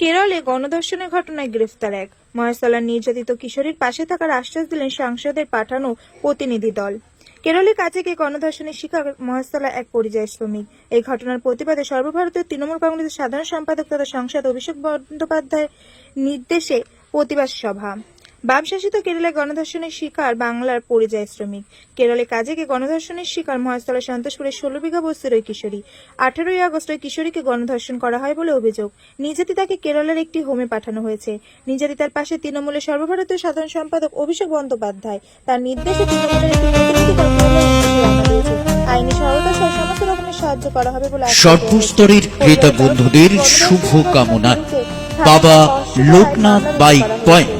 কেরলে গণধর্ষণের ঘটনায় গ্রেফতার এক। মহেশতলার নির্যাতিত কিশোরীর পাশে থাকার আশ্বাস দিলেন সাংসদের পাঠানো প্রতিনিধি দল। কেরলে কাছে গিয়ে গণধর্ষণের শিকার মহেশতলা এক পরিযায়ী শ্রমিক। এই ঘটনার প্রতিবাদে সর্বভারতীয় তৃণমূল কংগ্রেসের সাধারণ সম্পাদক তথা সংসদ অভিষেক বন্দ্যোপাধ্যায়ের নির্দেশে প্রতিবাদ সভা। বামশাসিত কেরালায় গণধর্ষণের শিকার বাংলার পরিযায়ী শ্রমিক। কেরলে কাজে গিয়ে গণধর্ষণের শিকার মহেশতলা সন্তোষপুরের ষোলো বিঘা বস্তির ওই কিশোরী। আঠারোই আগস্ট ওই কিশোরীকে গণধর্ষণ করা হয় বলে অভিযোগ। নির্যাতিতাকে কেরলের একটি হোমে পাঠানো হয়েছে। নির্যাতিতার পাশে তৃণমূলের সর্বভারতীয় সাধারণ সম্পাদক অভিষেক বন্দ্যোপাধ্যায়। তার নির্দেশে তৃণমূলের একটি আইনি সহায়তা সহ সমস্ত রকমের সাহায্য করা হবে বলে। সর্বস্তরের ক্রেতা বন্ধুদের শুভ কামনা বাবা লোকনাথ বাইক পয়েন্ট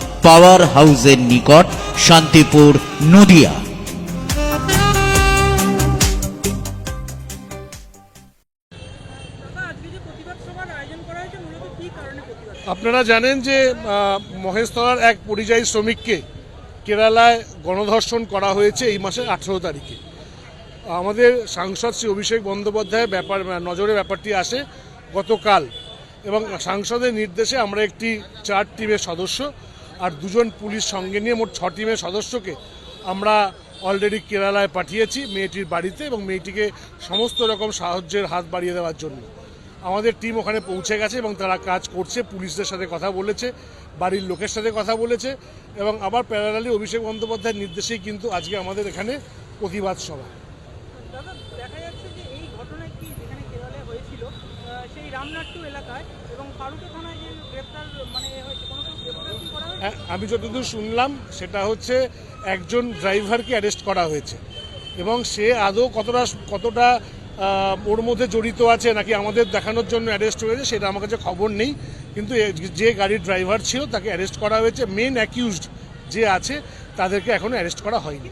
পাওয়ার হাউসের নিকট শান্তিপুর নদিয়া। দাদা আজকে যে প্রতিবাদ সভার আয়োজন করা হয়েছে মূলত কি কারণে প্রতিবাদ? আপনারা জানেন যে মহেশতলার এক পরিযায়ী শ্রমিককে কেরালায় গণধর্ষণ করা হয়েছে এই মাসের আঠেরো তারিখে। আমাদের সাংসদ শ্রী অভিষেক বন্দ্যোপাধ্যায়ের ব্যাপার নজরে ব্যাপারটি আসে গতকাল এবং সাংসদের নির্দেশে আমরা একটি চার টিমের সদস্য আর দুজন পুলিশ সঙ্গে নিয়ে মোট ছ টিমের সদস্যকে আমরা অলরেডি কেরালায় পাঠিয়েছি মেয়েটির বাড়িতে এবং মেয়েটিকে সমস্ত রকম সাহায্যের হাত বাড়িয়ে দেওয়ার জন্য। আমাদের টিম ওখানে পৌঁছে গেছে এবং তারা কাজ করছে, পুলিশদের সাথে কথা বলেছে, বাড়ির লোকের সাথে কথা বলেছে এবং আবার প্যারালালি অভিষেক বন্দ্যোপাধ্যায়ের নির্দেশেই কিন্তু আজকে আমাদের এখানে প্রতিবাদ সভা। এলাকায় এবং ফারুকে থানায় যে গ্রেপ্তার মানে আমি যতদূর শুনলাম সেটা হচ্ছে একজন ড্রাইভারকে অ্যারেস্ট করা হয়েছে। এবং সে আদৌ কতটা কতটা ওর মধ্যে জড়িত আছে নাকি আমাদের দেখানোর জন্য অ্যারেস্ট হয়েছে সেটা আমার কাছে খবর নেই। কিন্তু যে গাড়ির ড্রাইভার ছিল তাকে অ্যারেস্ট করা হয়েছে। মেন অ্যাকিউজড যে আছে তাদেরকে এখনও অ্যারেস্ট করা হয়নি।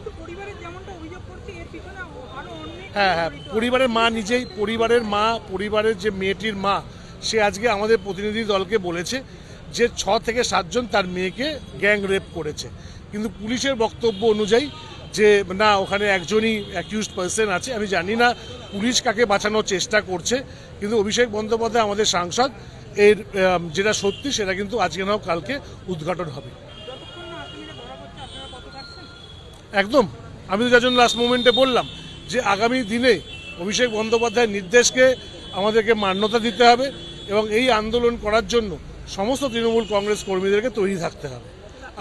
হ্যাঁ হ্যাঁ পরিবারের মা নিজেই পরিবারের মা পরিবারের যে মেয়েটির মা সে আজকে আমাদের প্রতিনিধি দলকে বলেছে যে ছ থেকে সাতজন তার মেয়েকে গ্যাং রেপ করেছে। কিন্তু পুলিশের বক্তব্য অনুযায়ী যে, না, ওখানে একজনই অ্যাকিউজড পার্সন আছে, আমি জানি না পুলিশ কাকে বাঁচানোর চেষ্টা করছে, কিন্তু অভিষেক বন্দ্যোপাধ্যায় আমাদের সাংসদ, এর যেটা সত্যি সেটা কিন্তু আজকে নাও কালকে উদ্ঘাটন হবে। না একদম। আমি তো যার জন্য লাস্ট মোমেন্টে বললাম যে, আগামী দিনে অভিষেক বন্দ্যোপাধ্যায়ের নির্দেশকে আমাদেরকে মান্যতা দিতে হবে এবং এই আন্দোলন করার জন্য সমস্ত তৃণমূল কংগ্রেস কর্মীদেরকে তৈরি থাকতে হবে।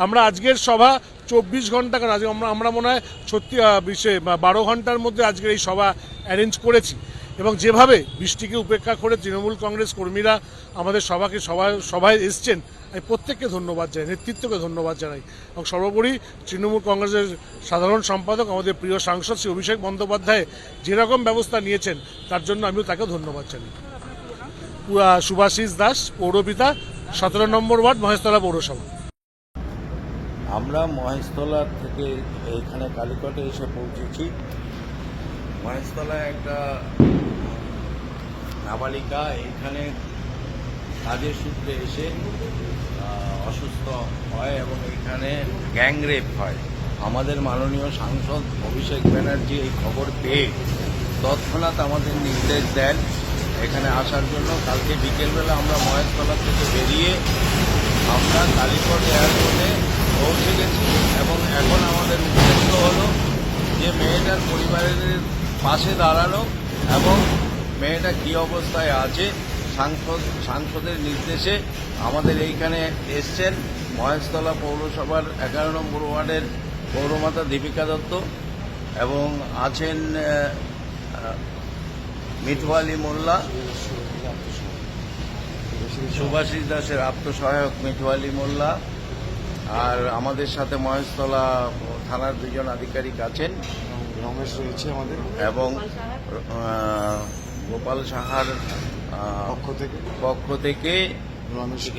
আমরা আজকের সভা চব্বিশ ঘণ্টা কারণ আজকে আমরা আমরা মনে হয় সত্যি বিশে বারো ঘণ্টার মধ্যে আজকের এই সভা অ্যারেঞ্জ করেছি। এবং যেভাবে বৃষ্টিকে উপেক্ষা করে তৃণমূল কংগ্রেস কর্মীরা আমাদের সভাকে সভায় সভায় এসছেন, আমি প্রত্যেককে ধন্যবাদ জানাই, নেতৃত্বকে ধন্যবাদ জানাই। এবং সর্বোপরি তৃণমূল কংগ্রেসের সাধারণ সম্পাদক, আমাদের প্রিয় সাংসদ শ্রী অভিষেক বন্দ্যোপাধ্যায় যেরকম ব্যবস্থা নিয়েছেন, তার জন্য আমিও তাকে ধন্যবাদ জানাই। পুরা সুভাষিস দাস, পৌরপিতা সতেরো নম্বর ওয়ার্ড মহেশতলা পৌরসভা। আমরা মহেশতলা থেকে এখানে কালীকটে এসে পৌঁছেছি। মহেশতলায় একটা নাবালিকা এখানে কাজের সূত্রে এসে অসুস্থ হয় এবং এখানে গ্যাংরেপ হয়। আমাদের মাননীয় সাংসদ অভিষেক ব্যানার্জি এই খবর পেয়ে তৎক্ষণাৎ আমাদের নির্দেশ দেন। এখানে আসার জন্য কালকে বিকেলবেলা আমরা মহেশতলা থেকে বেরিয়ে আমরা কালীকট এয়ারপোর্টে পৌঁছে গেছি এবং এখন আমাদের উদ্দেশ্য হলো যে মেয়েটার পরিবারের পাশে দাঁড়ানো এবং মেয়েটা কী অবস্থায় আছে সাংসদ সাংসদের নির্দেশে আমাদের এইখানে এসছেন মহেশতলা পৌরসভার এগারো নম্বর ওয়ার্ডের পৌরমাতা দীপিকা দত্ত এবং আছেন মিঠু আলী মোল্লা সুভাষিস দাসের আত্মসহায়ক মিঠু আলী মোল্লা আর আমাদের সাথে মহেশতলা থানার দুজন আধিকারিক আছেন। রমেশ রয়েছে আমাদের। এবং গোপাল সাহার পক্ষ থেকে। পক্ষ থেকে রমেশ আহ,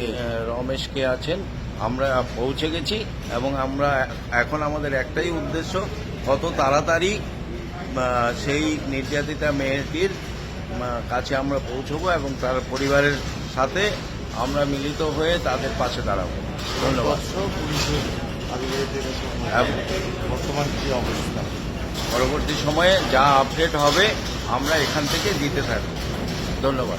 রমেশ কে আছেন। আমরা পৌঁছে গেছি এবং আমরা এখন আমাদের একটাই উদ্দেশ্য কত তাড়াতাড়ি সেই নির্যাতিতা মেয়েটির কাছে আমরা পৌঁছবো এবং তার পরিবারের সাথে আমরা মিলিত হয়ে তাদের পাশে দাঁড়াবো। ধন্যবাদ। হ্যাঁ। বর্তমান অবস্থা পরবর্তী সময়ে যা আপডেট হবে, আমরা এখান থেকে দিতে থাকব। ধন্যবাদ।